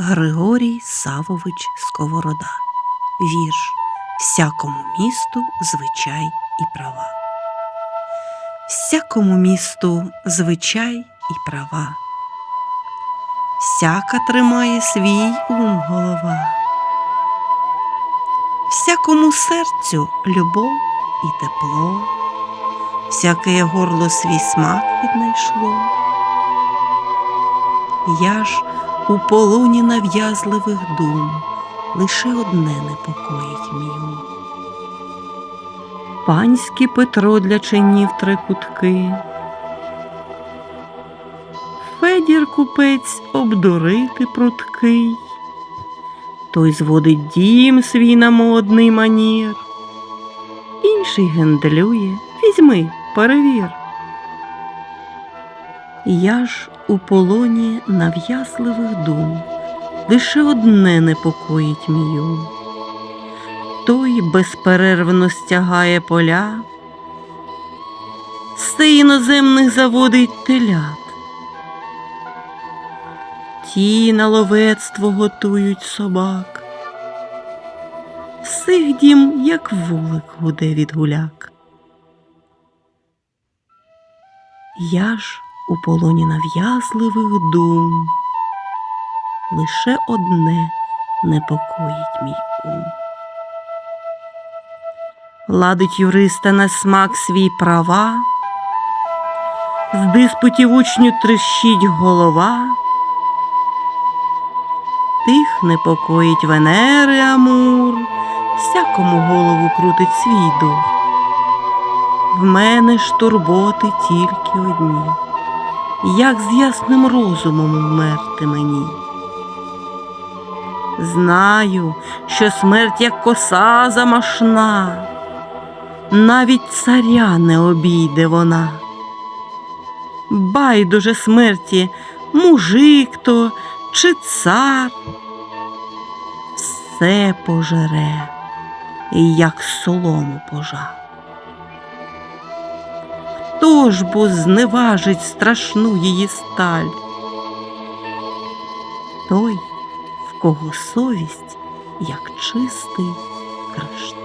Григорій Савович Сковорода. Вірш Всякому місту звичай і права. Всякому місту звичай і права. Всяка тримає свій ум голова. Всякому серцю любов і тепло, всяке горло свій смак віднайшло. Я ж у полоні нав'язливих дум лише одне непокоїть мій ум. Панський Петро для чинів три кутки. Федір купець обдурити пруткий. Той зводить дім свій на модний манір. Інший гендлює, візьми, перевір. Я ж у полоні нав'язливих дум, лише одне непокоїть мій ум. Той безперервно стягає поля, з іноземних заводить телят. Ті на ловецтво готують собак. Сих дім, як вулик гуде від гуляк. Я ж у полоні нав'язливих дум, лише одне непокоїть мій ум. Ладить юриста на смак свій права, з диспутів учню трещить голова, тих непокоїть Венери Амур, всякому голову крутить свій дух. В мене ж турботи тільки одні, як з ясним розумом вмерти мені. Знаю, що смерть як коса замашна, навіть царя не обійде вона. Байдуже смерті, мужик то чи цар, все пожере, як солому пожар. Хто ж бо зневажить страшну її сталь? Той, в кого совість, як чистий кришталь.